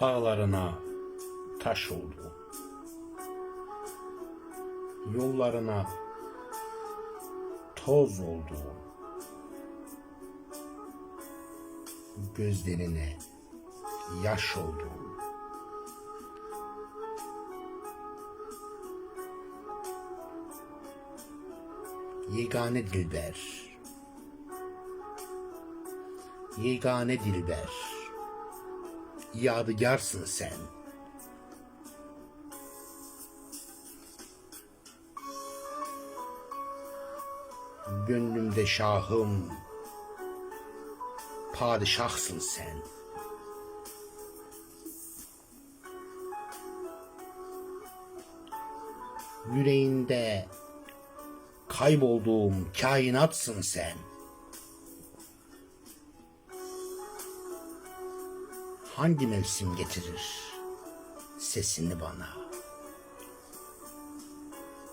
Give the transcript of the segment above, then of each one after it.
Dağlarına taş oldu. Yollarına toz oldu. Gözlerine yaş oldu. Yegane dilber. Yegane dilber. Yadigarsın sen. Gönlümde şahım, padişahsın sen. Yüreğinde kaybolduğum kainatsın sen. Hangi mevsim getirir sesini bana?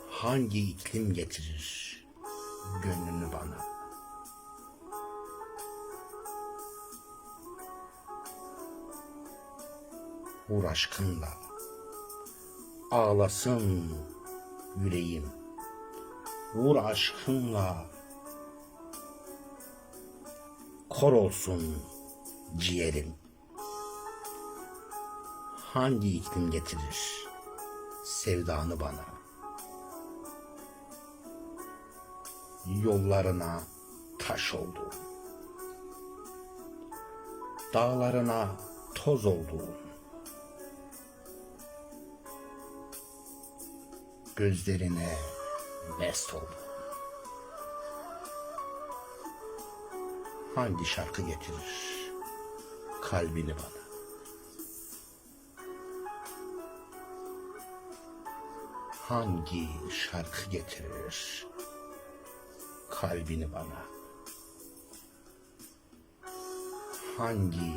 Hangi iklim getirir gönlünü bana? Vur aşkınla ağlasın yüreğim. Vur aşkınla kor olsun ciğerim. Hangi iklim getirir sevdanı bana? Yollarına taş oldu. Dağlarına toz oldu. Gözlerine mest oldu. Hangi şarkı getirir kalbini bana? Hangi şarkı getirir kalbini bana? Hangi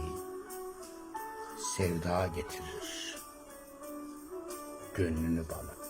sevda getirir gönlünü bana?